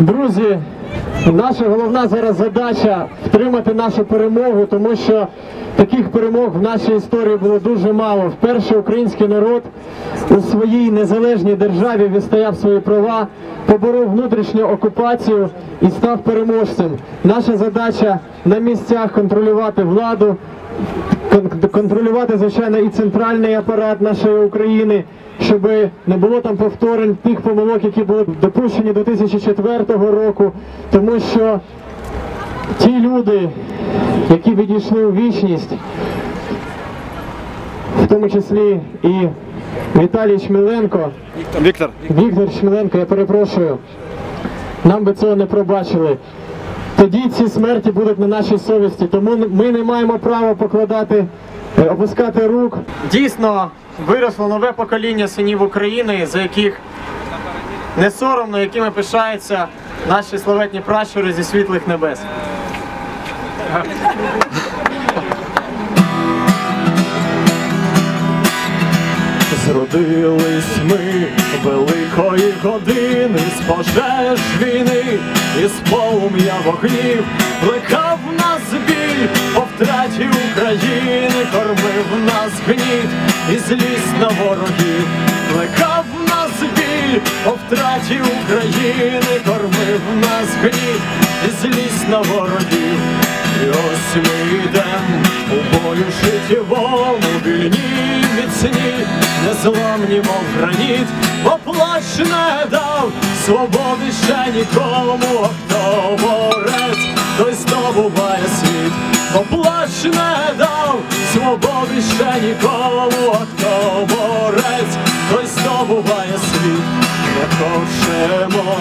Друзі, наша головна зараз задача втримати нашу перемогу, тому що таких перемог в нашій історії було дуже мало. Вперше український народ у своїй незалежній державі відстояв свої права, поборов внутрішню окупацію і став переможцем. Наша задача на місцях контролювати владу, контролювати, звичайно, і центральний апарат нашої України, щоб не було там повторень тих помилок, які були допущені до 2004 року, тому що ті люди, які відійшли у вічність, в тому числі і Віталій Чміленко, Віктор. Віктор Чміленко, я перепрошую, нам би цього не пробачили. Тоді ці смерті будуть на нашій совісті, тому ми не маємо права покладати, е, опускати рук. Дійсно, виросло нове покоління синів України, за яких не соромно, якими пишаються наші славетні пращури зі світлих небес. Зродились ми великої години з пожеж війни, із полум'я вогнів, плекав нас біль по втраті України, кормив нас гніт і злість на ворогів, плекав нас біль по втраті України, кормив нас гніт і злість на ворогів. І ось ми йдем у бою життєвому, вільні незламні, мов граніт, бо плащ не дав свободи ще нікому, хто борець, той здобуває світ, бо дав свободи ще нікому, хто борець, той здобуває світ. Не хочемо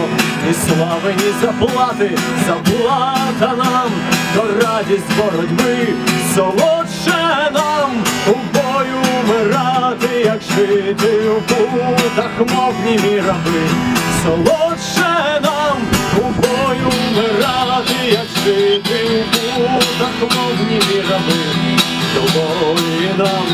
ні слави, ні заплати, заплата нам, то радість боротьби, солодше жити путах, мов німі раби, солодше нам у бою вмирати, як жити у путах, мов німі раби, доволі нам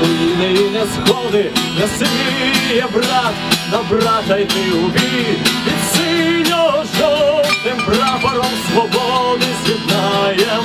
руїни і не сходи, не сміє брат на брата йти у бій, під синьо-жовтим прапором свободи з'єднаєм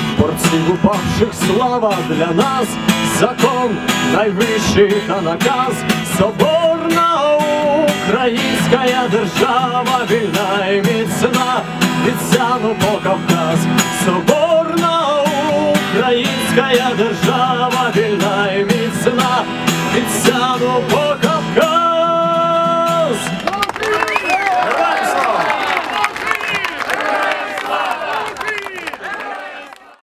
борців упавших слава для нас, закон найвищий та наказ, соборна українська держава, вільна і міцна, від Сяну по Кавказ, соборна українська держава, вільна і міцна, від Сяну по